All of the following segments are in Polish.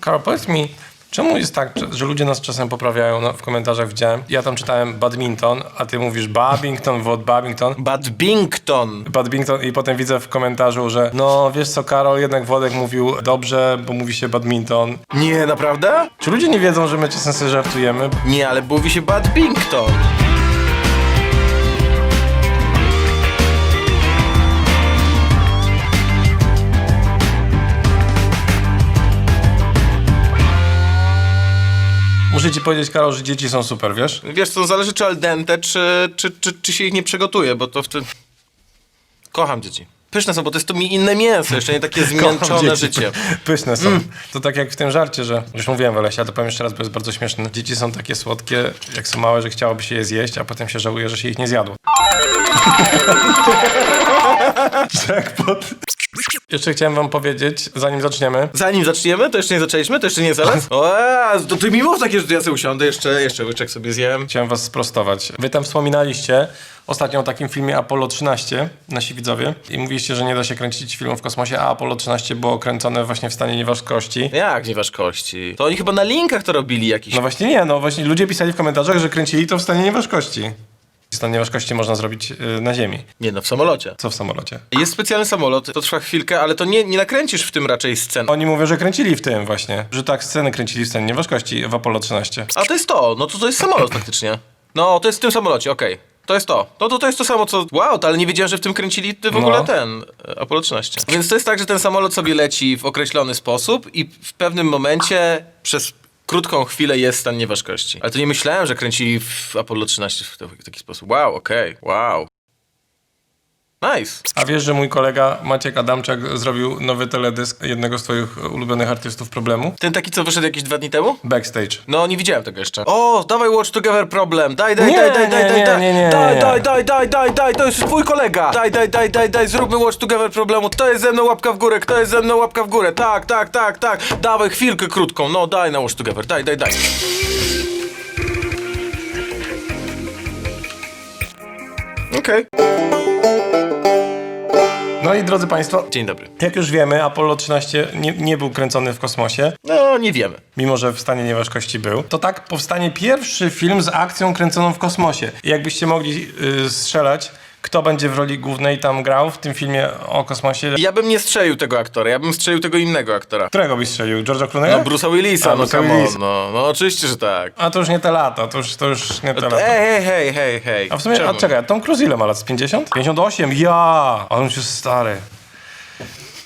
Karol, powiedz mi, czemu jest tak, że- ludzie nas czasem poprawiają no, w komentarzach, widziałem. Ja tam czytałem badminton, a ty mówisz Babington, Wod Babington. Badbington. Badminton i potem widzę w komentarzu, że no wiesz co, Karol, jednak Wodek mówił dobrze, bo mówi się badminton. Nie, naprawdę? Czy ludzie nie wiedzą, że my czasem sobie żartujemy? Nie, ale mówi się Badbington. Muszę ci powiedzieć, Karol, że dzieci są super, wiesz? Wiesz co, zależy czy al dente, czy, czy, czy, czy się ich nie przygotuje, bo to wtedy... Kocham dzieci. Pyszne są, bo to jest to mi inne mięso, jeszcze nie takie zmięczone dzieci. życie. Pyszne są. Mm. To tak jak w tym żarcie, że już mówiłem Welesia, ale to powiem jeszcze raz, bo jest bardzo śmieszne. Dzieci są takie słodkie, jak są małe, że chciałoby się je zjeść, a potem się żałuje, że się ich nie zjadło. Jackpot. Jeszcze chciałem wam powiedzieć, zanim zaczniemy, Zanim zaczniemy, to jeszcze nie zaczęliśmy, to jeszcze nie zaraz? O, a, to ty mi mów takie, że ja sobie usiądę, jeszcze, jeszcze łyczek sobie zjem. chciałem was sprostować. Wy tam wspominaliście ostatnio o takim filmie Apollo 13, nasi widzowie, i mówiliście, że nie da się kręcić filmów w kosmosie, a Apollo 13 było kręcone właśnie w stanie nieważkości. Jak nie ważkości? To oni chyba na linkach to robili jakiś... No właśnie nie, no właśnie ludzie pisali w komentarzach, że kręcili to w stanie nieważkości. Stan nieważkości można zrobić y, na ziemi. Nie no, w samolocie. Co w samolocie? Jest specjalny samolot, to trwa chwilkę, ale to nie, nie nakręcisz w tym raczej scen. Oni mówią, że kręcili w tym właśnie, że tak sceny kręcili w stanie nieważkości w Apollo 13. A to jest to, no to to jest samolot faktycznie. No, to jest w tym samolocie, okej. To jest to. No to, to jest to samo co. Wow, to ale nie wiedziałem, że w tym kręcili w ogóle No. ten e, Apollo 13. Więc to jest tak, że ten samolot sobie leci w określony sposób i w pewnym momencie przez krótką chwilę jest stan nieważkości. Ale to nie myślałem, że kręcili w Apollo 13 w, taki sposób. Wow, okej, wow. Nice. A wiesz, że mój kolega Maciek Adamczak zrobił nowy teledysk jednego z twoich ulubionych artystów problemu? Ten taki, co wyszedł jakieś dwa dni temu? Backstage. No, nie widziałem tego jeszcze. O, dawaj Watch Together problem. Daj, daj, Nie, daj, daj, daj, nie, daj, nie, daj, nie, nie, daj, nie. daj, daj, daj, daj, daj, to jest twój kolega. Daj, daj, daj, daj, daj, zróbmy Watch Together problemu. Kto jest ze mną łapka w górę, kto jest ze mną łapka w górę. Tak, tak, tak, tak. Dawaj chwilkę krótką, no daj na Watch Together, daj, daj, daj. Okej. No i drodzy Państwo, Dzień dobry. jak już wiemy, Apollo 13 nie, nie był kręcony w kosmosie, No, nie wiemy. mimo że w stanie nieważkości był. To tak powstanie pierwszy film z akcją kręconą w kosmosie. I jakbyście mogli y, strzelać, kto będzie w roli głównej tam grał w tym filmie o kosmosie, Ja bym nie strzelił tego aktora, ja bym strzelił tego innego aktora. którego byś strzelił? George'a Clooney'a? No, Bruce'a Willisa, A, no Bruce'a come on, Willisa. no, no oczywiście, że tak. A to już nie te lata, to już, to już nie te lata. Hej, hej, hej, hej, hej. A w sumie, a czekaj, Tom Cruise ile ma lat? Z 50? 58? Ja! On już jest stary.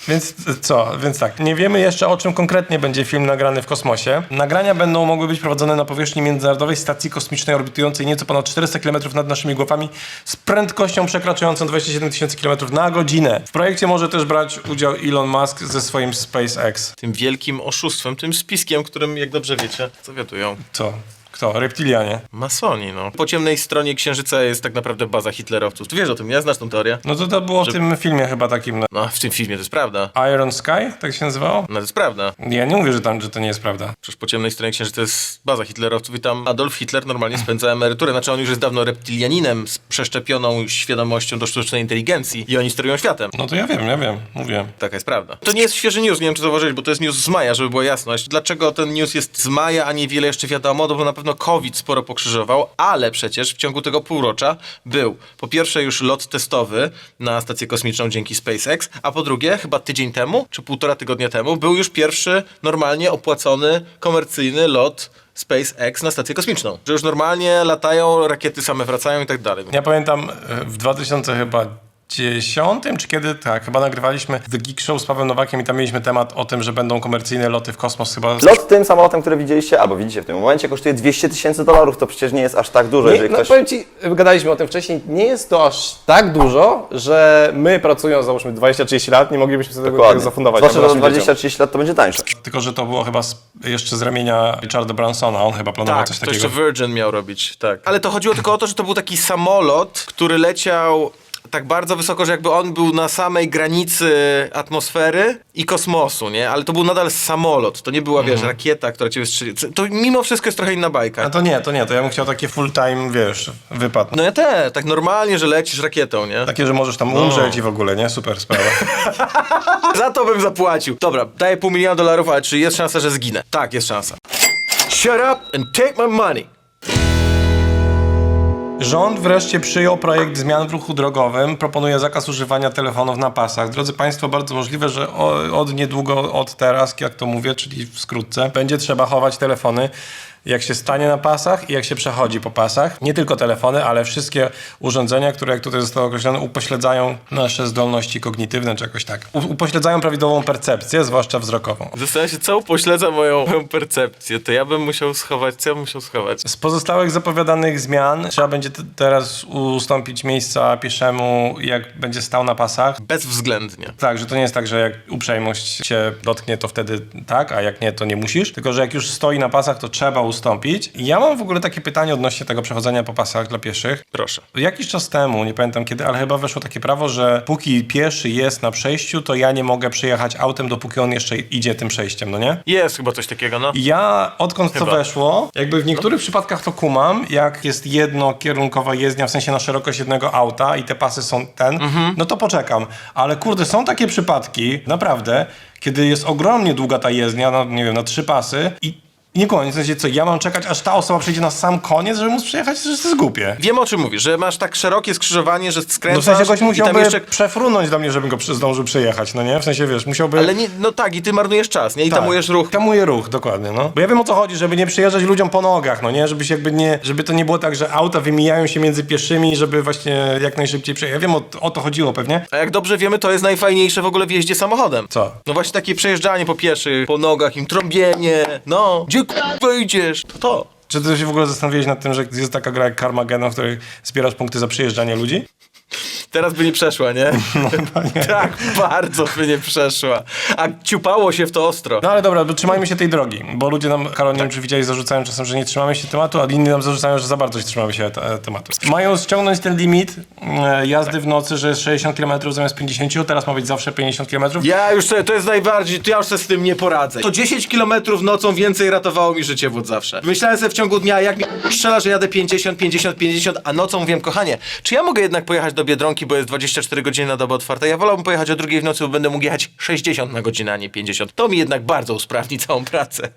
Więc co? Więc tak, nie wiemy jeszcze o czym konkretnie będzie film nagrany w kosmosie. Nagrania będą mogły być prowadzone na powierzchni Międzynarodowej Stacji Kosmicznej orbitującej nieco ponad 400 km nad naszymi głowami z prędkością przekraczającą 27 tysięcy km na godzinę. W projekcie może też brać udział Elon Musk ze swoim SpaceX. tym wielkim oszustwem, tym spiskiem, którym, jak dobrze wiecie, co wiadują. Co? Kto? Reptilianie. Masoni, no. Po ciemnej stronie Księżyca jest tak naprawdę baza hitlerowców. Ty wiesz o tym, nie? Znasz tą teorię? No to to było w tym filmie chyba takim No, w tym filmie to jest prawda. Iron Sky? Tak się nazywało? No, to jest prawda. Ja nie mówię, że tam, że to nie jest prawda. Przecież po ciemnej stronie Księżyca jest baza hitlerowców i tam Adolf Hitler normalnie spędza emeryturę. Znaczy on już jest dawno reptilianinem z przeszczepioną świadomością do sztucznej inteligencji i oni sterują światem. No to ja wiem, ja wiem, mówię. Taka jest prawda. To nie jest świeży news, nie wiem czy zauważyłeś, bo to jest news z maja, żeby była jasność. Dlaczego ten news jest z maja, a niewiele jeszcze wiadomo? No bo na pewno COVID sporo pokrzyżował, ale przecież w ciągu tego półrocza był po pierwsze już lot testowy na stację kosmiczną dzięki SpaceX, a po drugie chyba tydzień temu, czy półtora tygodnia temu, był już pierwszy normalnie opłacony, komercyjny lot SpaceX na stację kosmiczną. Że już normalnie latają, rakiety same wracają i tak dalej. Ja pamiętam e, w 2000 chyba 10, czy kiedy, tak, chyba nagrywaliśmy The Geek Show z Pawłem Nowakiem i tam mieliśmy temat o tym, że będą komercyjne loty w kosmos chyba. Lot tym samolotem, który widzieliście, albo widzicie w tym momencie, kosztuje 200 tysięcy dolarów. To przecież nie jest aż tak dużo, Nie, jeżeli no, ktoś... powiem Ci, gadaliśmy o tym wcześniej, nie jest to aż tak dużo, że my pracując załóżmy 20-30 lat, nie moglibyśmy sobie tego Dokładnie. zafundować. Zwłaszcza, że za naszym dzieciom. 20-30 lat to będzie tańsze. Tylko, że to było chyba z, jeszcze z ramienia Richarda Bransona, on chyba planował Tak, coś to takiego. jeszcze Virgin miał robić, tak. Ale to chodziło tylko o to, że to był taki samolot, który leciał tak bardzo wysoko, że jakby on był na samej granicy atmosfery i kosmosu, nie? Ale to był nadal samolot, to nie była, wiesz, rakieta, która cię wystrzeli. To mimo wszystko jest trochę inna bajka. A to nie, to nie, to ja bym chciał takie full time, wiesz, wypad. No ja te, tak normalnie, że lecisz rakietą, nie? Takie, że możesz tam umrzeć i w ogóle, nie? Super sprawa. Za to bym zapłacił. Dobra, daję pół miliona dolarów, ale czy jest szansa, że zginę? Tak, jest szansa. Shut up and take my money. Rząd wreszcie przyjął projekt zmian w ruchu drogowym. Proponuje zakaz używania telefonów na pasach. Drodzy Państwo, bardzo możliwe, że od niedługo, od teraz, jak to mówię, czyli w skrótce, będzie trzeba chować telefony. Jak się stanie na pasach i jak się przechodzi po pasach. Nie tylko telefony, ale wszystkie urządzenia, które, jak tutaj zostało określone, upośledzają nasze zdolności kognitywne, czy jakoś tak. U- upośledzają prawidłową percepcję, zwłaszcza wzrokową. Zastanawiam się, co upośledza moją, moją percepcję. To ja bym musiał schować, co ja bym musiał schować? Z pozostałych zapowiadanych zmian trzeba będzie teraz ustąpić miejsca pieszemu, jak będzie stał na pasach. Bezwzględnie. Tak, że to nie jest tak, że jak uprzejmość cię dotknie, to wtedy tak, a jak nie, to nie musisz. Tylko, że jak już stoi na pasach, to trzeba ustąpić. I ja mam w ogóle takie pytanie odnośnie tego przechodzenia po pasach dla pieszych. Proszę. Jakiś czas temu, nie pamiętam kiedy, ale chyba weszło takie prawo, że póki pieszy jest na przejściu, to ja nie mogę przyjechać autem, dopóki on jeszcze idzie tym przejściem, no nie? Jest chyba coś takiego, no. I Ja, odkąd to Chyba. weszło, jakby w niektórych przypadkach to kumam, jak jest jednokierunkowa jezdnia, w sensie na szerokość jednego auta i te pasy są ten, no to poczekam. Ale kurde, są takie przypadki, naprawdę, kiedy jest ogromnie długa ta jezdnia, no nie wiem, na trzy pasy i nie koniec, w sensie co, ja mam czekać, aż ta osoba przyjdzie na sam koniec, żeby móc przyjechać, że to jest głupie. Wiem o czym mówisz, że masz tak szerokie skrzyżowanie, że No w skręcasz sensie goś i tam musiałby jeszcze... przefrunąć do mnie, żebym go przy- zdążył przyjechać, no nie? W sensie, wiesz, musiałby... Ale nie, no tak, i ty marnujesz czas, nie? I Tak. tamujesz ruch. Tamuje ruch, dokładnie, no. Bo ja wiem o co chodzi, żeby nie przyjeżdżać ludziom po nogach, no nie? Żeby się jakby nie, żeby to nie było tak, że auta wymijają się między pieszymi, żeby właśnie jak najszybciej przejechać. Ja wiem, o, o to chodziło pewnie. A jak dobrze wiemy, to jest najfajniejsze w ogóle w jeździe samochodem. Co? No właśnie takie przejeżdżanie po pieszych, po nogach, im trąbienie, no. Gdzie k***a idziesz? To to. Czy ty się w ogóle zastanowiłeś nad tym, że jest taka gra jak Carmageddon, w której zbierasz punkty za przyjeżdżanie ludzi? Teraz by nie przeszła, nie? tak, bardzo by nie przeszła. A ciupało się w to ostro. No ale dobra, trzymajmy się tej drogi, bo ludzie nam, Karol, nie wiem czy widziałeś, zarzucają czasem, że nie trzymamy się tematu, a inni nam zarzucają, że za bardzo się trzymamy się te, tematu. Mają ściągnąć ten limit e, jazdy w nocy, że jest 60 km zamiast 50, teraz ma być zawsze 50 km. Ja już sobie, to jest najbardziej, to ja już sobie z tym nie poradzę. To 10 km nocą więcej ratowało mi życie od zawsze. Myślałem sobie w ciągu dnia, jak mi strzela, że jadę 50, 50, 50, a nocą mówiłem, kochanie, czy ja mogę jednak pojechać do Biedronki, bo jest 24 godziny na dobę otwarte? Ja wolałbym pojechać o drugiej w nocy, bo będę mógł jechać 60 na godzinę, a nie 50. To mi jednak bardzo usprawni całą pracę.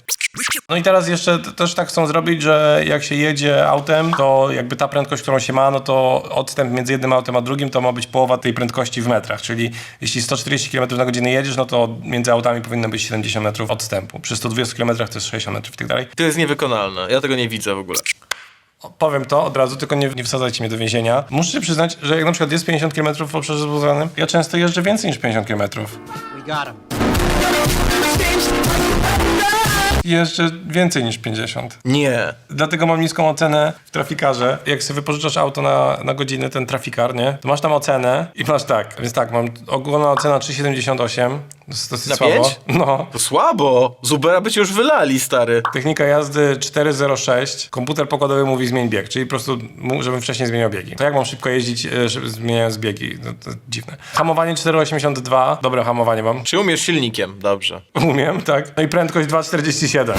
No i teraz jeszcze też tak chcą zrobić, że jak się jedzie autem, to jakby ta prędkość, którą się ma, no to odstęp między jednym autem a drugim to ma być połowa tej prędkości w metrach. Czyli jeśli 140 km na godzinę jedziesz, no to między autami powinno być 70 metrów odstępu. Przy 120 km to jest 60 metrów i tak dalej. To jest niewykonalne. Ja tego nie widzę w ogóle. Powiem to od razu, tylko nie, nie wsadzajcie mnie do więzienia. Muszę się przyznać, że jak na przykład jest 50 km w obszarze zbudowanym, ja często jeżdżę więcej niż 50 km. We got him. Jeżdżę więcej niż 50. Nie. Dlatego mam niską ocenę w trafikarze. Jak sobie wypożyczasz auto na, na godzinę, ten trafikar, nie? To masz tam ocenę i masz tak. Więc tak, mam ogólna ocena 3,78. Dosyć Na słabo. pięć? No. To słabo. Z Ubera by cię już wylali, stary. Technika jazdy 406. Komputer pokładowy mówi zmień bieg, czyli po prostu, mu- żebym wcześniej zmieniał biegi. To jak mam szybko jeździć, e, żeby zmieniając biegi? No, to dziwne. Hamowanie 4,82. Dobre hamowanie mam. Czy umiesz silnikiem? Dobrze. Umiem, tak. No i prędkość 2,47.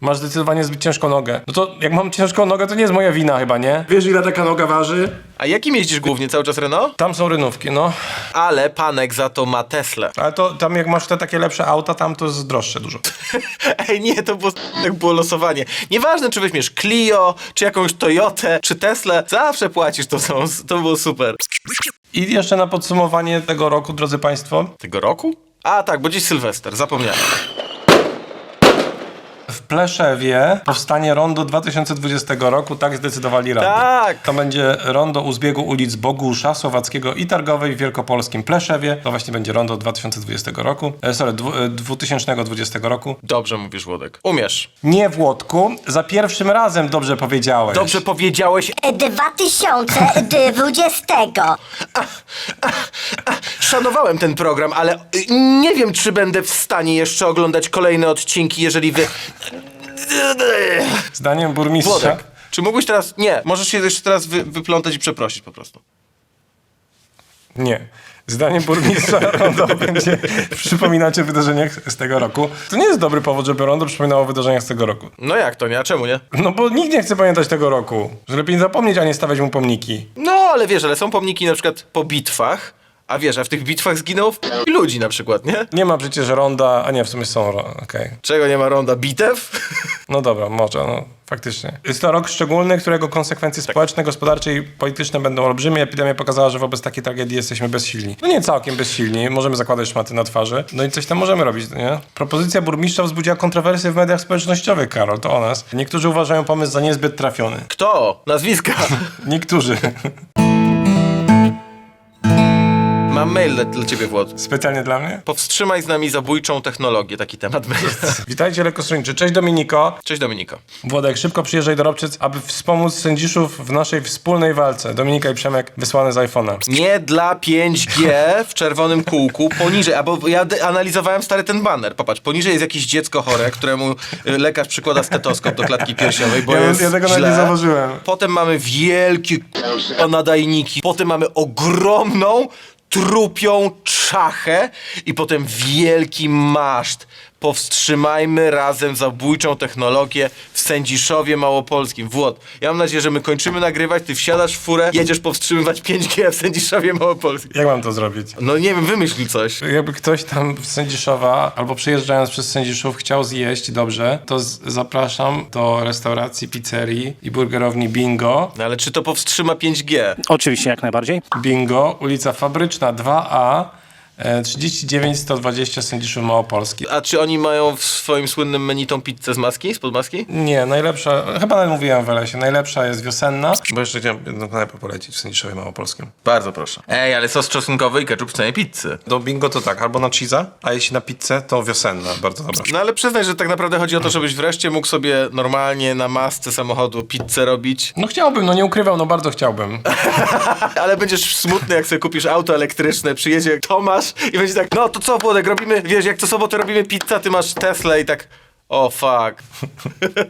Masz zdecydowanie zbyt ciężką nogę. No to jak mam ciężką nogę, to nie jest moja wina chyba, nie? Wiesz ile taka noga waży? A jakim jeździsz głównie? Cały czas Renault? Tam są rynówki, no. Ale panek za to ma Tesla. Ale to tam jak masz te takie lepsze auta, tam to jest droższe dużo. Ej, nie, to było, tak było losowanie. Nieważne, czy weźmiesz Clio, czy jakąś Toyotę, czy Tesla, zawsze płacisz to samo. To było super. I jeszcze na podsumowanie tego roku, drodzy Państwo. Tego roku? A tak, bo dziś Sylwester, zapomniałem. W Pleszewie powstanie rondo 2020 roku, tak zdecydowali radni. Tak. To będzie rondo u zbiegu ulic Bogusza, Słowackiego i Targowej w Wielkopolskim Pleszewie. To właśnie będzie rondo 2020 roku. E, sorry, dwu, e, 2020 roku. Dobrze mówisz, Włodek. Umiesz. Nie w Łodku, za pierwszym razem dobrze powiedziałeś. Dobrze powiedziałeś. 2020. Szanowałem ten program, ale y, nie wiem, czy będę w stanie jeszcze oglądać kolejne odcinki, jeżeli wy... Zdaniem burmistrza. Włodek. Czy mógłbyś teraz... Nie, możesz się jeszcze teraz wy, wyplątać i przeprosić po prostu. Nie. Zdaniem burmistrza Rondo będzie przypominać o wydarzeniach z tego roku. To nie jest dobry powód, żeby Rondo przypominało o wydarzeniach z tego roku. No jak to nie? A czemu nie? No bo nikt nie chce pamiętać tego roku. Że lepiej zapomnieć, a nie stawiać mu pomniki. No, ale wiesz, ale są pomniki na przykład po bitwach, a wiesz, a w tych bitwach zginęło w ludzi na przykład, nie? Nie ma przecież Ronda, a nie, w sumie są, ro- okej. Czego nie ma ronda? Bitew? No dobra, może, no faktycznie. Jest to rok szczególny, którego konsekwencje społeczne, gospodarcze i polityczne będą olbrzymie. Epidemia pokazała, że wobec takiej tragedii jesteśmy bezsilni. No nie całkiem bezsilni, możemy zakładać szmaty na twarzy. No i coś tam możemy robić, nie? Propozycja burmistrza wzbudziła kontrowersje w mediach społecznościowych, Karol, to o nas. Niektórzy uważają pomysł za niezbyt trafiony. Kto? Nazwiska. Niektórzy. Mam mail dla, dla ciebie, Włod. Specjalnie dla mnie? Powstrzymaj z nami zabójczą technologię, taki temat mail. Witajcie lekkostroniczy. Cześć Dominiko. Cześć Dominiko. Włodek, szybko przyjeżdżaj do Robczyc, aby wspomóc sędziszów w naszej wspólnej walce. Dominika i Przemek wysłane z iPhone'a. Nie dla 5G w czerwonym kółku, poniżej, albo ja analizowałem stary ten banner. Popatrz, poniżej jest jakieś dziecko chore, któremu y, lekarz przykłada stetoskop do klatki piersiowej, bo Ja- jest ja tego nawet źle. nie zauważyłem. Potem mamy wielkie k***a nadajniki, potem mamy ogromną trupią czachę i potem wielki maszt. Powstrzymajmy razem zabójczą technologię w Sędziszowie Małopolskim. Włod, ja mam nadzieję, że my kończymy nagrywać, ty wsiadasz w furę, jedziesz powstrzymywać 5G w Sędziszowie Małopolskim. Jak mam to zrobić? No nie wiem, wymyśl coś. Jakby ktoś tam z Sędziszowa albo przejeżdżając przez Sędziszów chciał zjeść dobrze, to z- zapraszam do restauracji, pizzerii i burgerowni Bingo. No ale czy to powstrzyma 5G? Oczywiście, jak najbardziej. Bingo, ulica Fabryczna 2A, e, 39 120 Sędziszów Małopolski. A czy oni mają w swoim słynnym menu tą pizzę z maski, spod maski? Nie, najlepsza, chyba nawet mówiłem w Lesie, najlepsza jest wiosenna. Bo jeszcze chciałem jedną knajpę polecić w Sędziszowie Małopolskim. Bardzo proszę. Ej, ale sos czosnkowy i ketchup w cenie pizzy. Do bingo to tak, albo na cheesa, a jeśli na pizzę, to wiosenna, bardzo dobra. No ale przyznaj, że tak naprawdę chodzi o to, żebyś wreszcie mógł sobie normalnie na masce samochodu pizzę robić. No chciałbym, no nie ukrywam, no bardzo chciałbym. Ale będziesz smutny, jak sobie kupisz auto elektryczne, przyjedzie Tomasz i będzie tak, no to co Włodek, robimy, wiesz, jak co sobotę robimy pizzę, ty masz Tesla i tak... O fuck.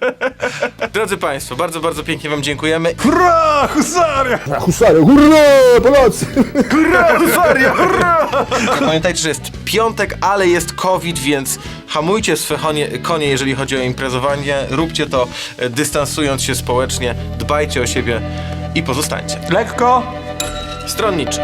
Drodzy Państwo, bardzo, bardzo pięknie Wam dziękujemy. Hurra, husaria! Husary, hurra, Polacy! Hurra, hurra, hurra! Pamiętajcie, że jest piątek, ale jest COVID, więc hamujcie swe konie, konie, jeżeli chodzi o imprezowanie. Róbcie to e, dystansując się społecznie, dbajcie o siebie i pozostańcie. Lekko, Stronniczy.